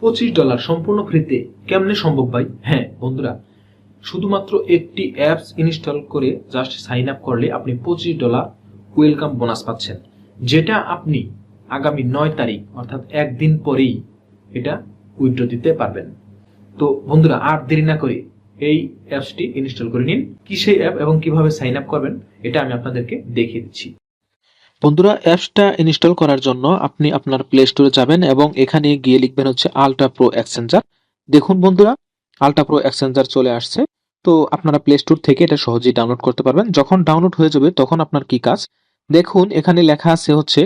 পঁচিশ ডলার সম্পূর্ণ ফ্রিতে কেমনে সম্ভব ভাই? হ্যাঁ বন্ধুরা, শুধুমাত্র একটি অ্যাপস ইনস্টল করে জাস্ট সাইন আপ করলে আপনি পঁচিশ ডলার ওয়েলকাম বোনাস পাচ্ছেন। যেটা আপনি আগামী নয় তারিখ, অর্থাৎ একদিন পরেই এটা উইথড্র দিতে পারবেন। তো বন্ধুরা, আর দেরি না করে এই অ্যাপসটি ইনস্টল করে নিন। কি সেই অ্যাপ এবং কীভাবে সাইন আপ করবেন, এটা আমি আপনাদেরকে দেখিয়ে দিচ্ছি। বন্ধুরা অ্যাপসটা ইনস্টল করার জন্য আপনি আপনার প্লে স্টোরে যাবেন এবং এখানে গিয়ে লিখবেন হচ্ছে আলট্রা প্রো এক্সচেঞ্জার দেখুন বন্ধুরা আলট্রা প্রো এক্সচেঞ্জার চলে আসছে। তো আপনারা প্লে স্টোর থেকে এটা সহজেই ডাউনলোড করতে পারবেন। যখন ডাউনলোড হয়ে যাবে, তখন আপনার কি কাজ? দেখুন, এখানে লেখা আছে হচ্ছে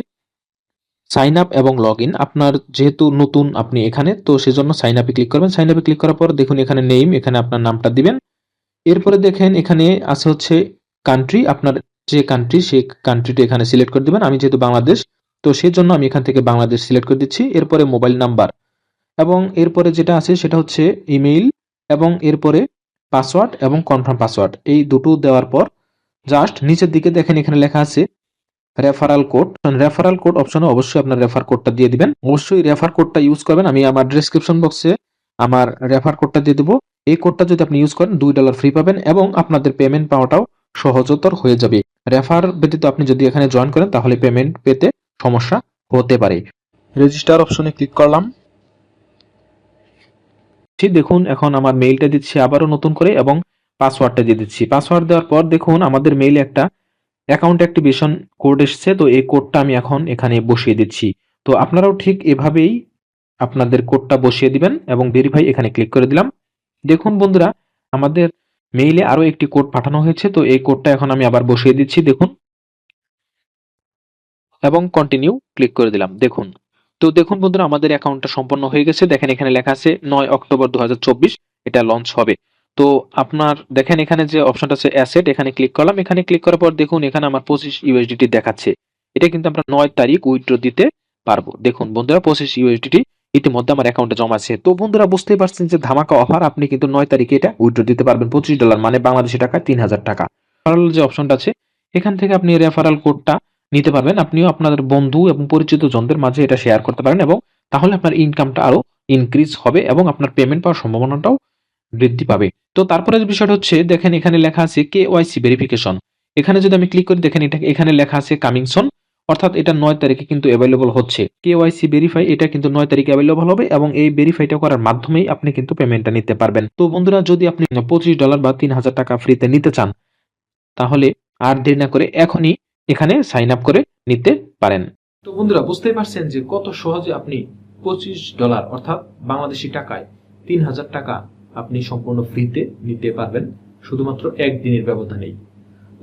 সাইন আপ এবং লগ ইন আপনার যেহেতু নতুন আপনি এখানে, তো সেজন্য সাইন আপে ক্লিক করবেন। সাইন আপে ক্লিক করার পর দেখুন এখানে নেম এখানে আপনার নামটা দিবেন। এরপরে দেখেন এখানে আছে হচ্ছে কান্ট্রি আপনার যে কান্ট্রি সেই কান্ট্রিটা এখানে সিলেক্ট করে দিবেন। আমি যেহেতু বাংলাদেশ, তো সেই জন্য আমি এখান থেকে বাংলাদেশ সিলেক্ট করে দিচ্ছি। এরপরে মোবাইল নাম্বার এবং এরপরে যেটা আছে সেটা হচ্ছে ইমেইল এবং এরপরে পাসওয়ার্ড এবং কনফার্ম পাসওয়ার্ড এই দুটো দেওয়ার পর জাস্ট নিচের দিকে দেখেন এখানে লেখা আছে রেফারাল কোড রেফারাল কোড অপশনে অবশ্যই আপনার রেফার কোডটা দিয়ে দিবেন। অবশ্যই রেফার কোডটা ইউজ করবেন। আমি আমার ডেসক্রিপশন বক্সে আমার রেফার কোডটা দিয়ে দেবো। এই কোডটা যদি আপনি ইউজ করেন, দুই ডলার ফ্রি পাবেন এবং আপনাদের পেমেন্ট পাওয়াটাও সহজতর হয়ে যাবে। রেফার ব্যতীত আপনি যদি এখানে জয়েন করেন, তাহলে পেমেন্ট পেতে সমস্যা হতে পারে। রেজিস্টার অপশনে ক্লিক করলাম। ঠিক দেখুন, এখন আমার মেইলটা দিচ্ছি আবারও নতুন করে এবং পাসওয়ার্ডটা দিয়ে দিচ্ছি। পাসওয়ার্ড দেওয়ার পর দেখুন, আমাদের মেইলে একটা অ্যাকাউন্ট অ্যাক্টিভেশন কোড এসছে, তো এই কোডটা আমি এখন এখানে বসিয়ে দিচ্ছি। তো আপনারাও ঠিক এভাবেই আপনাদের কোডটা বসিয়ে দিবেন এবং ভেরিফাই এখানে ক্লিক করে দিলাম। দেখুন বন্ধুরা, আমাদের মেইলে আরও একটি কোড পাঠানো হয়েছে, তো এই কোডটা এখন আমি আবার বসিয়ে দিচ্ছি, দেখুন। এবং কন্টিনিউ ক্লিক করে দিলাম, দেখুন। তো দেখুন বন্ধুরা, আমাদের অ্যাকাউন্টটা সম্পন্ন হয়ে গেছে। দেখেন এখানে লেখা আছে নয় অক্টোবর দু হাজার চব্বিশ, এটা লঞ্চ হবে। তো আপনার, দেখেন এখানে যে অপশনটা আছে অ্যাসেট এখানে ক্লিক করলাম। এখানে ক্লিক করার পর দেখুন, এখানে আমার পঁচিশ ইউএসডিটি দেখাচ্ছে। এটা কিন্তু আমরা নয় তারিখ উইথড্র দিতে পারব। দেখুন বন্ধুরা, পঁচিশ ইউএসডিটি ইতিমধ্যে আমার অ্যাকাউন্টে জমা আছে। তো বন্ধুরা, বুঝতেই পারছেন যে ধামাকা অফার আপনি কিন্তু নয় তারিখে এটা উইথড্র দিতে পারবেন। পঁচিশ ডলার মানে বাংলাদেশি টাকা তিন হাজার টাকা। রেফারাল যে অপশনটা আছে, এখান থেকে আপনি রেফারাল কোডটা নিতে পারবেন। আপনিও আপনাদের বন্ধু এবং পরিচিত জনদের মাঝে এটা শেয়ার করতে পারেন এবং তাহলে আপনার ইনকামটা আরও ইনক্রিজ হবে এবং আপনার পেমেন্ট পাওয়ার সম্ভাবনাটাও বৃদ্ধি পাবে। তো তারপরে যে বিষয়টা হচ্ছে, দেখেন এখানে লেখা আছে কে ওয়াইসি ভেরিফিকেশন এখানে যদি আমি ক্লিক করি, দেখেন এটা এখানে লেখা আছে কামিংসন অর্থাৎ এটা নয় তারিখে কিন্তু অ্যাভেলেবল হচ্ছে। কে ওয়াইসি ভেরিফাই এটা কিন্তু নয় তারিখে অ্যাভেলেবল হবে এবং এই ভেরিফাইটা করার মাধ্যমেই আপনি কিন্তু পেমেন্টটা নিতে পারবেন। তো বন্ধুরা, যদি আপনি পঁচিশ ডলার বা তিন হাজার টাকা ফ্রিতে নিতে চান, তাহলে আর দেরি না করে এখনই এখানে সাইন আপ করে নিতে পারেন। তো বন্ধুরা, বুঝতেই পারছেন যে কত সহজে আপনি পঁচিশ ডলার অর্থাৎ বাংলাদেশি টাকায় তিন হাজার টাকা আপনি সম্পূর্ণ ফ্রিতে নিতে পারবেন। শুধুমাত্র একদিনের ব্যবধানেই।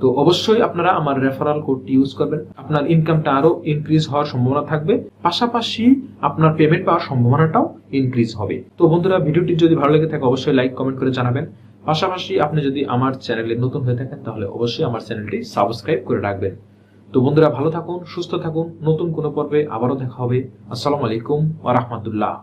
তো অবশ্যই আপনারা আমার রেফারাল কোডটি ইউজ করবেন। আপনার ইনকামটা আরও ইনক্রিজ হওয়ার সম্ভাবনা থাকবে। পাশাপাশি আপনার পেমেন্ট পাওয়ার সম্ভাবনাটাও ইনক্রিজ হবে। তো বন্ধুরা, ভিডিওটি যদি ভালো লেগে থাকে, অবশ্যই লাইক কমেন্ট করে জানাবেন। পাশাপাশি আপনি যদি আমার চ্যানেলে নতুন হয়ে থাকেন, তাহলে অবশ্যই আমার চ্যানেলটি সাবস্ক্রাইব করে রাখবেন। তো বন্ধুরা, ভালো থাকুন, সুস্থ থাকুন। নতুন কোনো পর্বে আবারও দেখা হবে। আসসালামু আলাইকুম ওয়া রাহমাতুল্লাহ।